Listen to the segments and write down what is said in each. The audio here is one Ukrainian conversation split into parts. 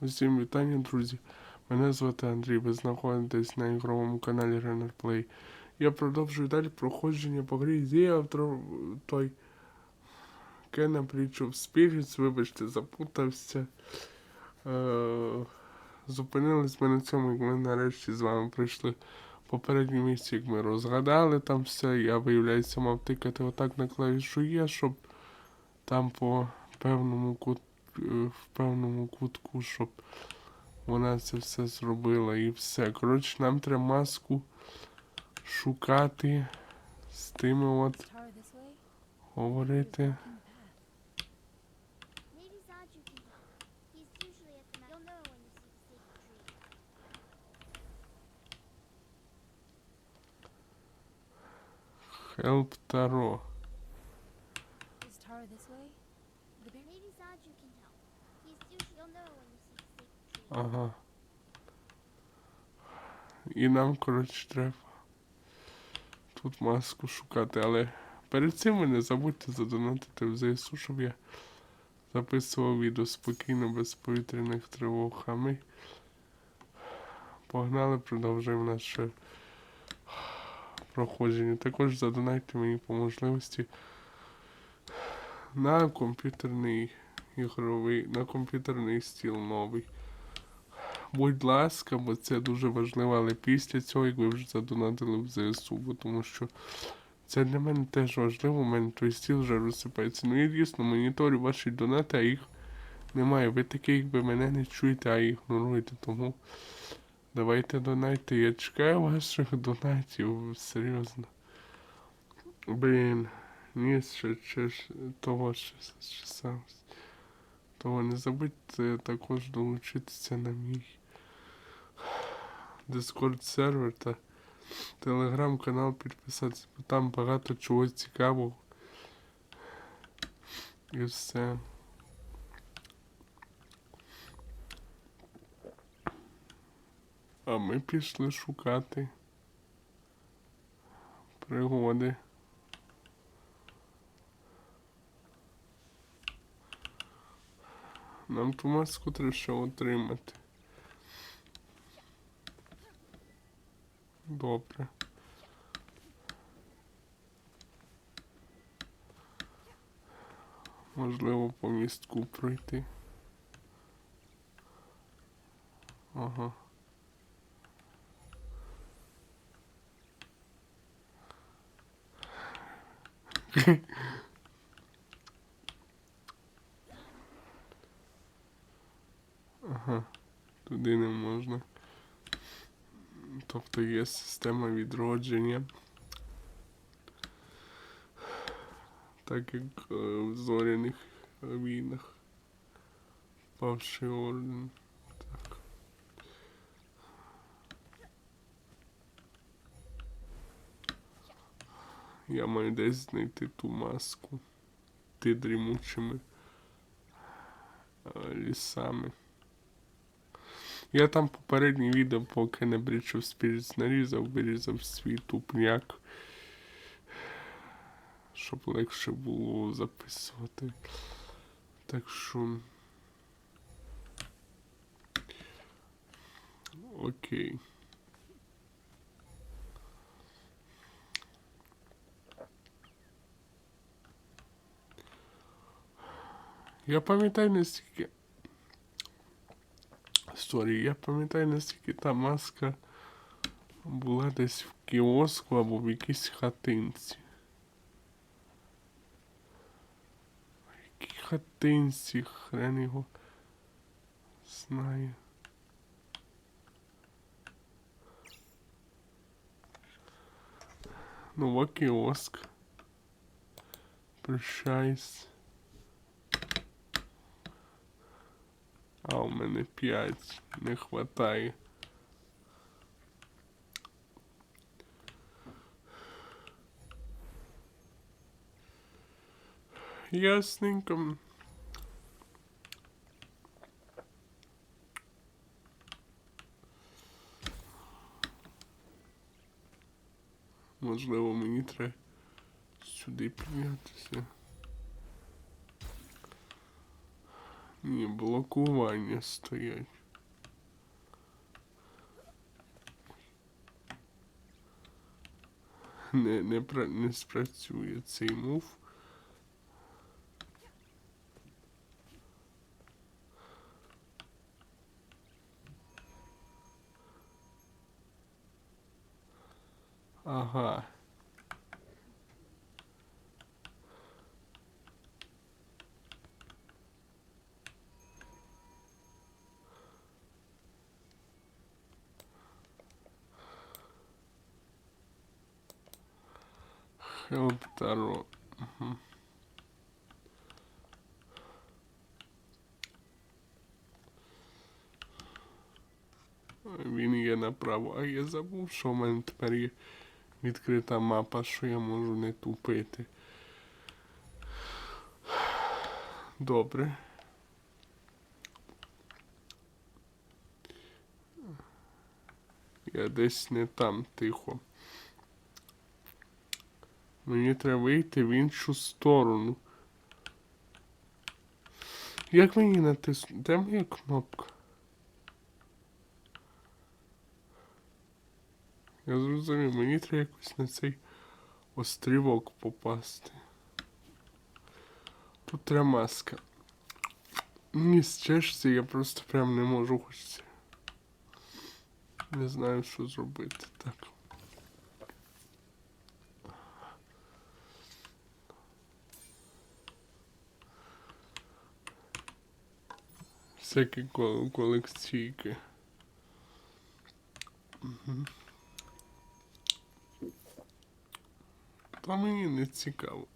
Усім вітання, друзі. Мене звати Андрій, ви знаходитесь на ігровому каналі Renner Play. Я продовжую далі проходження по грі Зіавтро той Кена Bridge of Spirits, вибачте, запутався. Е, зупинились ми на цьому, як ми нарешті з вами прийшли в попереднє місце, як ми розгадали там все. Я, виявляється, мав тикати отак на клавішу Є, щоб там по певному кут, е, в певному кутку, щоб вона це все зробила і все. Коротше, нам треба маску шукати з тими от говорити. Help. He's Ага. І нам, коротше, треба тут маску шукати, але перед цим ви не забудьте задонатити в ЗСУ, щоб я записував відео спокійно, без повітряних тривог. А ми погнали, продовжуємо наше проходження. Також задонайте мені по можливості на комп'ютерний ігровий, на комп'ютерний стіл новий. Будь ласка, бо це дуже важливо, але після цього, як ви вже задонатили в ЗСУ, бо тому що це для мене теж важливо, у мене той стіл вже розсипається. Ну і дійсно, моніторю ваші донати, а їх немає. Ви такі, якби мене не чуєте, а ігноруєте. Тому давайте донайте. Я чекаю ваших донатів, серйозно. Блін, ні, ще, ще того ще, ще сам. Того не забудьте також долучитися на мій Discord сервер та телеграм-канал підписатися, бо там багато чого цікавого. І все. А ми пішли шукати пригоди. Нам ту маску треба ще отримати. Добре. Можливо, по містку пройти. Ага туди не можна. Тобто є система відродження. Так як е, в зоряних війнах. Павший орден. Так. Я маю десь знайти ту маску. Ти дрімучими е, лісами. Я там попереднє відео, поки не брічив Spirits нарізав, вирізав свій тупняк. Щоб легше було записувати. Так що. Окей. Я пам'ятаю настільки. Сорі, я пам'ятаю наскільки та маска була десь в кіоску або в якійсь хатинці. В якій хатинці хрен його знає. Нова кіоск. Прощайся. А у мене 5 не хватає. Ясненько. Можливо, мені треба сюди піднятися. Ні, блокування стоять. Не, не, не спрацює цей мув. Ага. Help Таро. Мгм. Він є направо, а я забув, що в мене тепер є відкрита мапа, що я можу не тупити. Добре. Я десь не там тихо. Мені треба вийти в іншу сторону. Як мені натиснути? Де моя кнопка? Я зрозумів, мені треба якось на цей острівок попасти. Тут треба маска. Мені чешеться, я просто прям не можу хочеться. Не знаю, що зробити. Так. Всякі кол- колекційки. Мгм. Та мені не цікаво.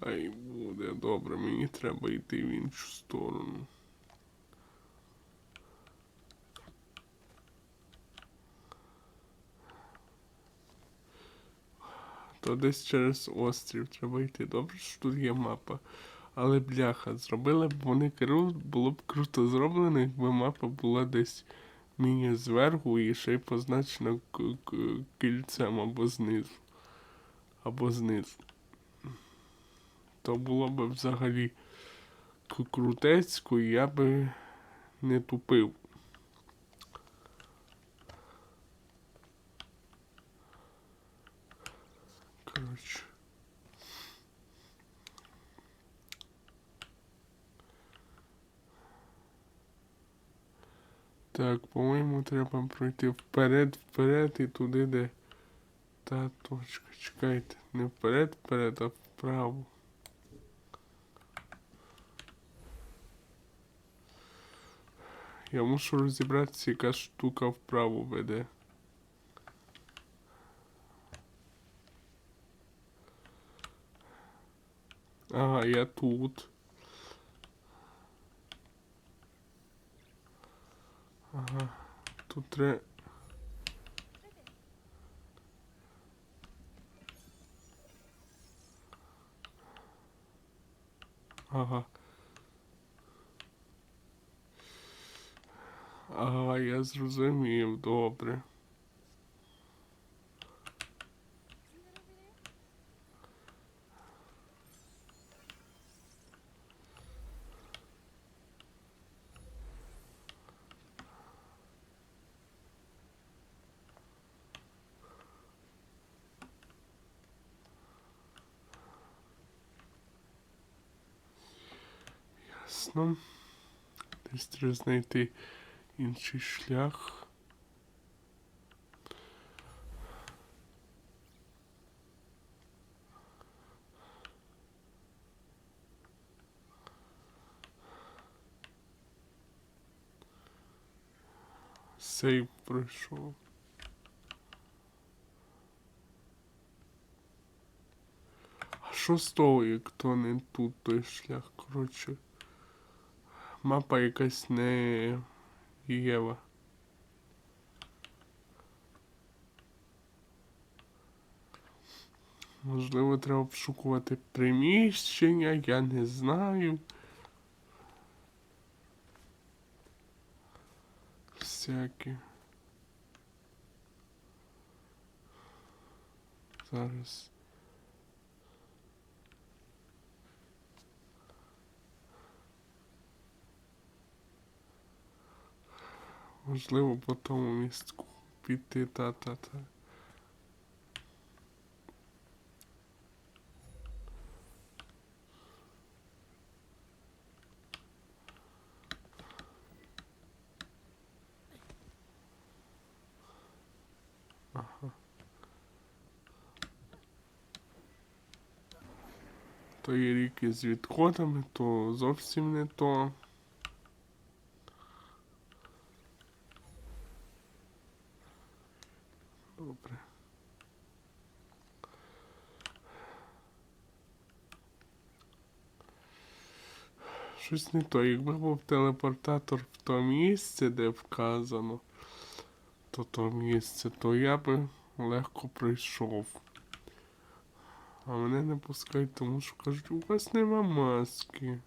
Хай буде добре, мені треба йти в іншу сторону. То десь через острів треба йти. Добре, що тут є мапа. Але бляха, зробили б вони кру, було б круто зроблено, якби мапа була десь міні зверху і ще й позначена кільцем або знизу. Або знизу. То було б взагалі крутецько, і я би не тупив. Коротше. Так, по-моєму, треба пройти вперед, вперед і туди, де та точка. Чекайте, не вперед, вперед, а вправо. Я мушу розібратися, яка штука вправо веде. Ага, я тут. Тут треба. Ага. Ага, я зрозумів, добре. Ясно. Десь треба знайти інший шлях. Сейв пройшов. А що з того, як то не тут той шлях? Коротше. Мапа якась не Єва. Можливо, треба обшукувати приміщення, я не знаю. Всякі. Зараз. Можливо, по тому містку піти та-та-та. То є ріки з відходами, то зовсім не то. Добре. Щось не то. Якби був телепортатор в то місце, де вказано, то то місце, то я би легко прийшов. А мене не пускають, тому що кажуть, у вас нема маски.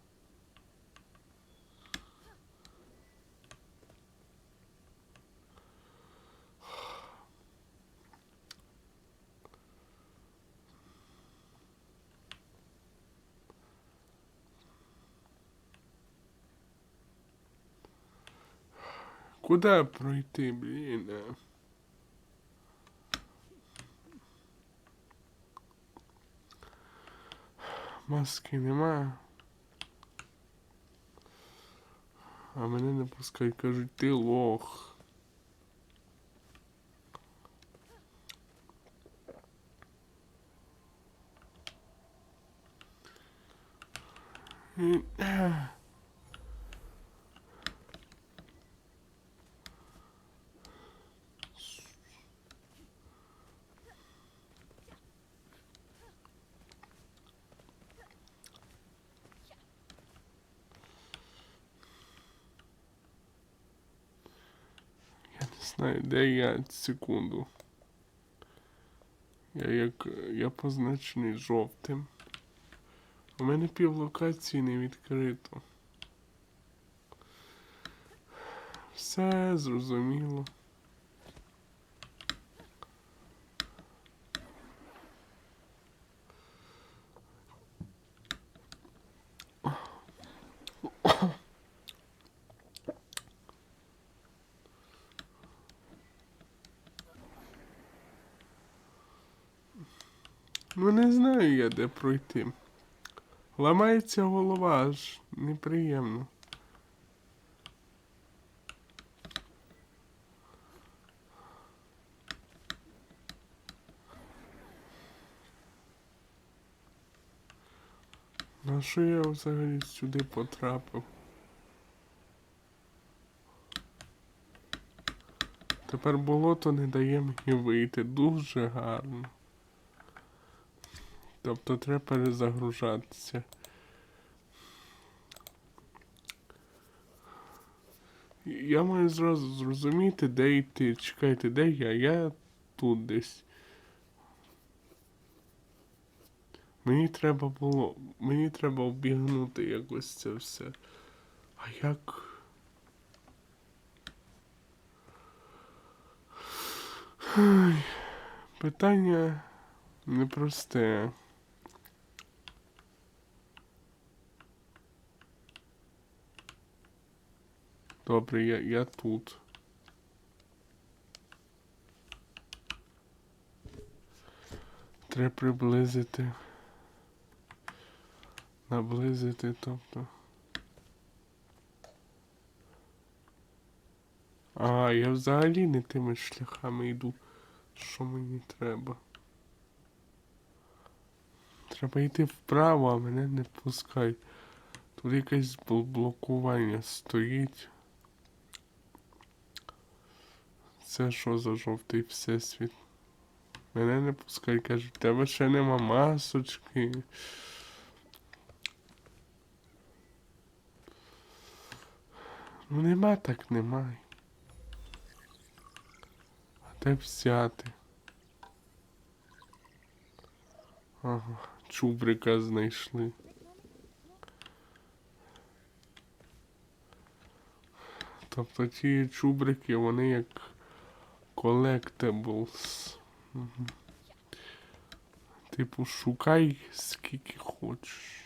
Куда пройти, блін? а? Маски нема. А мене не пускають, кажуть, ти лох. І- Я де я секунду. Я як. Я позначений жовтим. У мене пів локації не відкрито. Все зрозуміло. Ну не знаю я де пройти. Ламається голова аж неприємно. На що я взагалі сюди потрапив? Тепер болото не дає мені вийти дуже гарно. Тобто треба перезагружатися. Я маю зразу зрозуміти, де йти. Чекайте, де я? Я тут десь. Мені треба було. Мені треба обігнути якось це все. А як? Питання непросте. Добре, я, я тут. Треба приблизити. Наблизити, тобто. А, я взагалі не тими шляхами йду, що мені треба. Треба йти вправо, а мене не пускають. Тут якесь бл- блокування стоїть. Це що за жовтий всесвіт? Мене не пускають, кажуть, тебе ще нема масочки. Ну нема так немає. А де взяти? Ага, чубрика знайшли. Тобто ті чубрики, вони як collectibles. Типу, шукай скільки хочеш.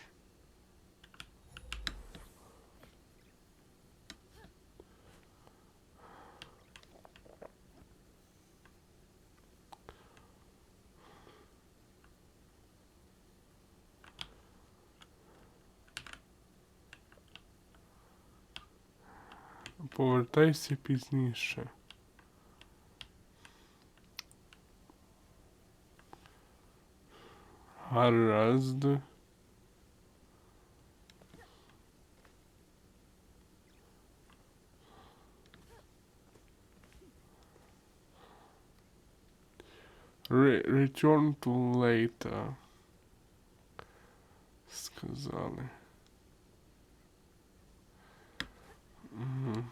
Повертайся пізніше. Гаразд. Re- return to later. Сказали. Мгм.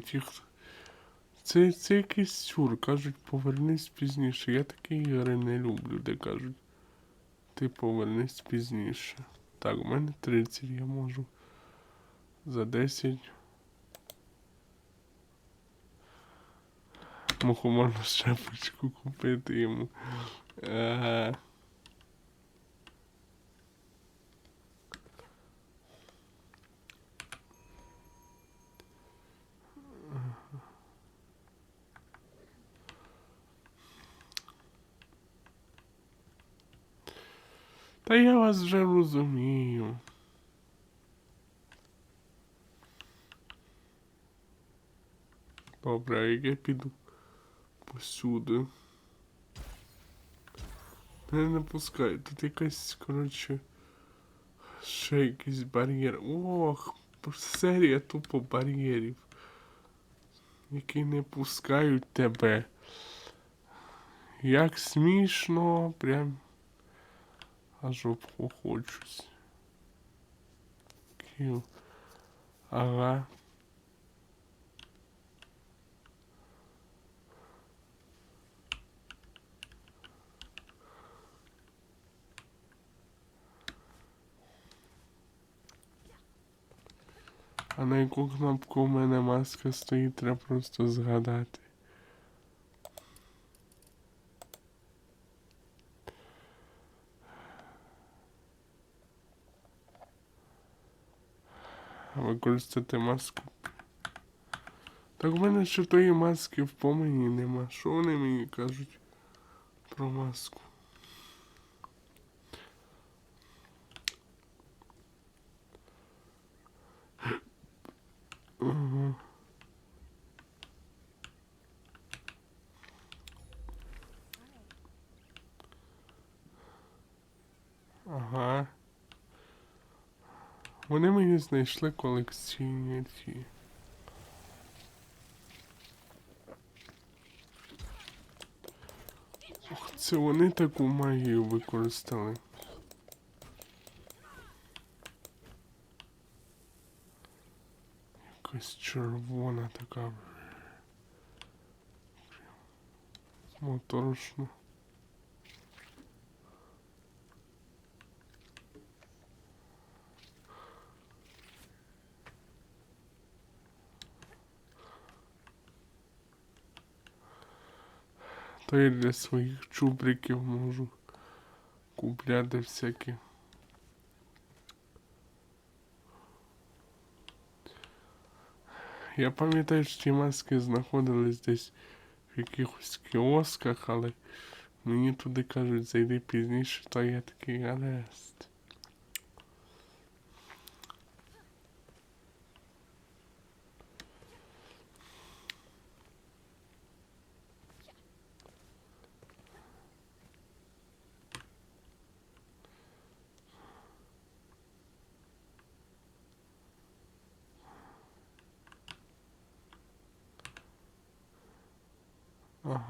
Хто- Це, це якийсь сюр, кажуть, повернись пізніше. Я такі ігри не люблю, де кажуть. Ти повернись пізніше. Так, у мене 30, я можу. За 10. Мухоморну шапочку купити йому. Ага. Та я вас вже розумію. Добре, як я піду посюди. Мене не пускають. Тут якась, коротше, ще якийсь бар'єр. Ох, серія тупо бар'єрів. Які не пускають тебе. Як смішно, прям аж обхохочусь. Кіл. Ага. А на яку кнопку у мене маска стоїть, треба просто згадати. Використати маску. Так у мене ще тої маски в помині нема. Що вони мені кажуть про маску? Ага. Ага. Вони мені знайшли колекційні ці. Ох, це вони таку магію використали. Якась червона така. Моторошно. То я для своїх чубриків можу купляти всякі. Я пам'ятаю, що ті маски знаходились десь в якихось кіосках, але мені туди кажуть, зайди пізніше, то я такий гаразд.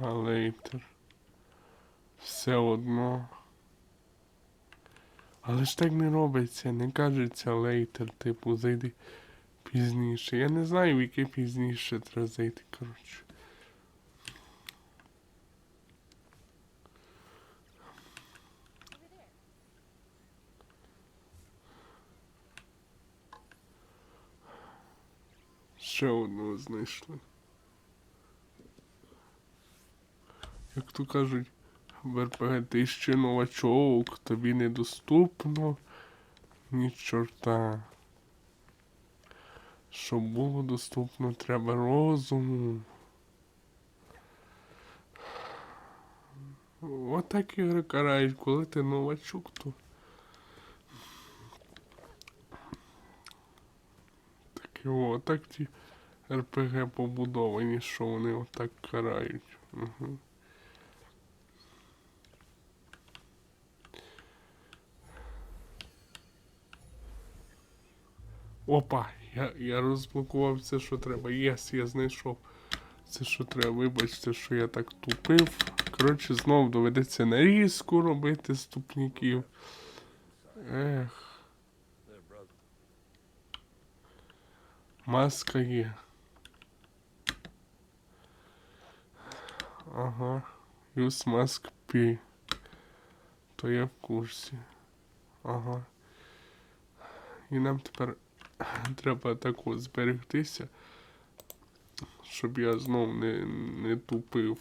Лейтер. Все одно. Але ж так не робиться, не кажеться лейтер, типу, зайди пізніше. Я не знаю, в яке пізніше треба зайти, коротше. Ще одного знайшли. Як то кажуть, в РПГ ти ще новачок, тобі недоступно ні чорта. Щоб було доступно, треба розуму. Отак ігри карають, коли ти новачок, то. Таке о, так ті РПГ побудовані, що вони отак карають. Угу. Опа, я, я розблокував все, що треба. Єс, я знайшов все, що треба. Вибачте, що я так тупив. Коротше, знов доведеться нарізку робити з тупніків. Ех. Маска є. Ага. Use mask P. То я в курсі. Ага. І нам тепер треба так от зберегтися, щоб я знов не, не тупив.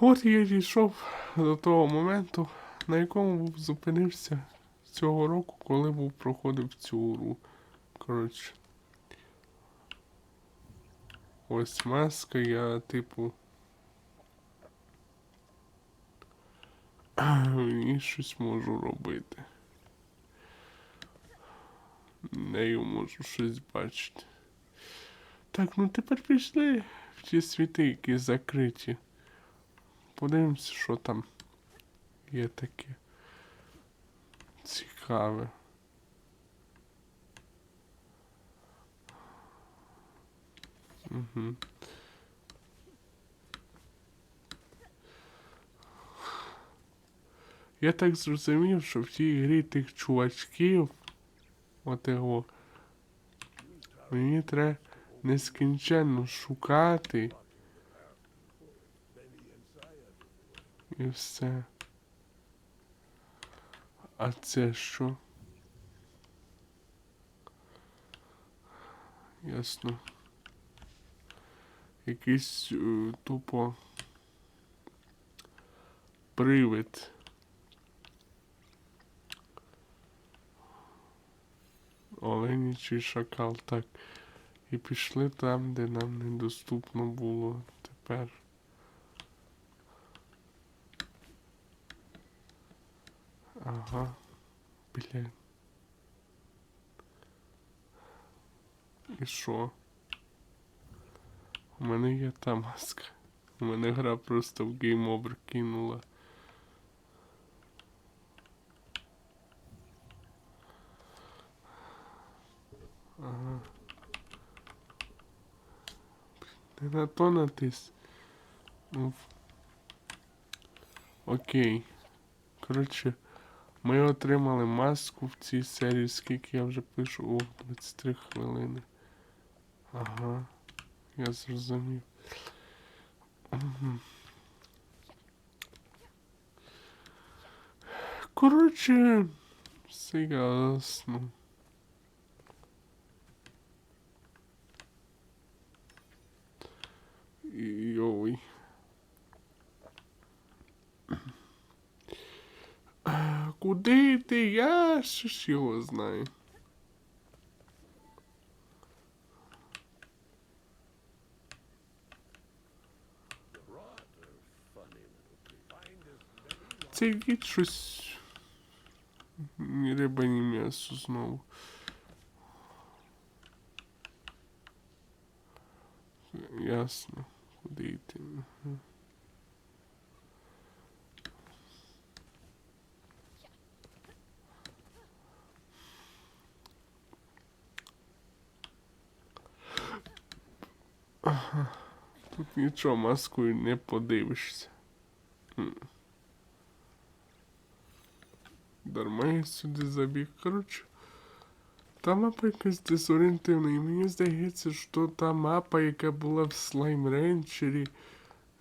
От я дійшов до того моменту, на якому був зупинився цього року, коли був проходив цю гру. Коротше. Ось маска, я типу. І щось можу робити. Нею можу щось бачити. Так, ну тепер пішли в ті світи, які закриті. Подивимося, що там є таке цікаве. Угу. Я так зрозумів, що в тій грі тих чувачків, от його, мені треба нескінченно шукати. І все. А це що? Ясно. Якийсь е, тупо привид. Оленічий шакал, так. І пішли там, де нам недоступно було тепер. Ага. Блін. І що? У мене є та маска. У мене гра просто в гейм овер кинула. Не на то натис. Окей. Коротше, ми отримали маску в цій серії, скільки я вже пишу. О, 23 хвилини. Ага. Я зрозумів. Коротше, все ясно. А, Куди йти? Я ж його знаю. Цей дід щось. Ні риба, ні м'ясо знову. Ясно. Куди. Ага. Тут нічого маскою не подивишся. Дарма я сюди забіг. Коротше. Та мапа якась дезорієнтивна, і мені здається, що та мапа, яка була в Слайм Ренчері,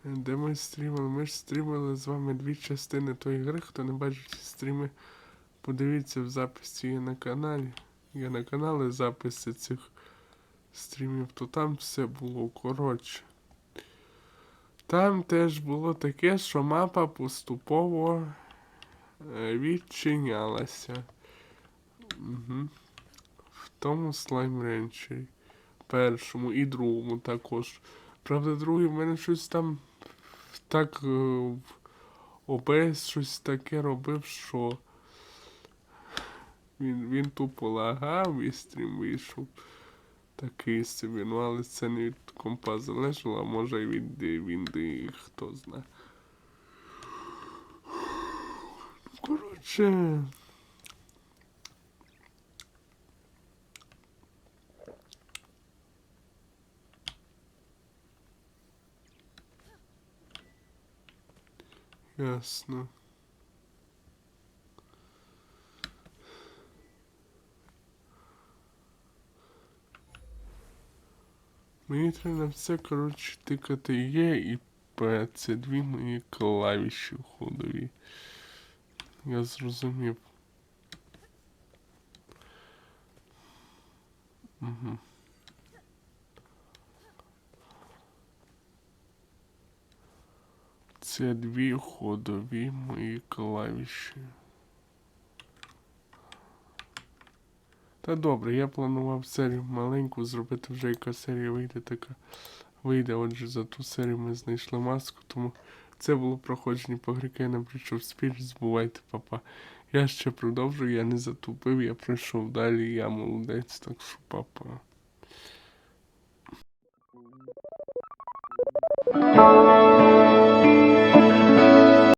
де ми стрімили. Ми ж стрімили з вами дві частини тої гри. Хто не бачить ці стріми, подивіться в записі є на каналі. Є на каналі записи цих стрімів, то там все було коротше. Там теж було таке, що мапа поступово е, відчинялася. Угу. Тому слайм ренчері. Першому і другому також. Правда, другий в мене щось там так е, в ОБС щось таке робив, що він, він тупо лагав і стрім вийшов. Такий собі, ну але це не від компа залежало, а може і від вінди, хто знає. Коротше. Ясно. Мені треба на все, коротше, тикати Є і П. Це дві мої клавіші ходові. Я зрозумів. Угу. Це дві ходові мої клавіші. Та добре, я планував серію маленьку зробити вже яка серія вийде така. Вийде, отже, за ту серію ми знайшли маску, тому це було проходження по гріки, я не прийшов спір, збувайте, папа. Я ще продовжую, я не затупив, я пройшов далі, я молодець, так що папа. -па.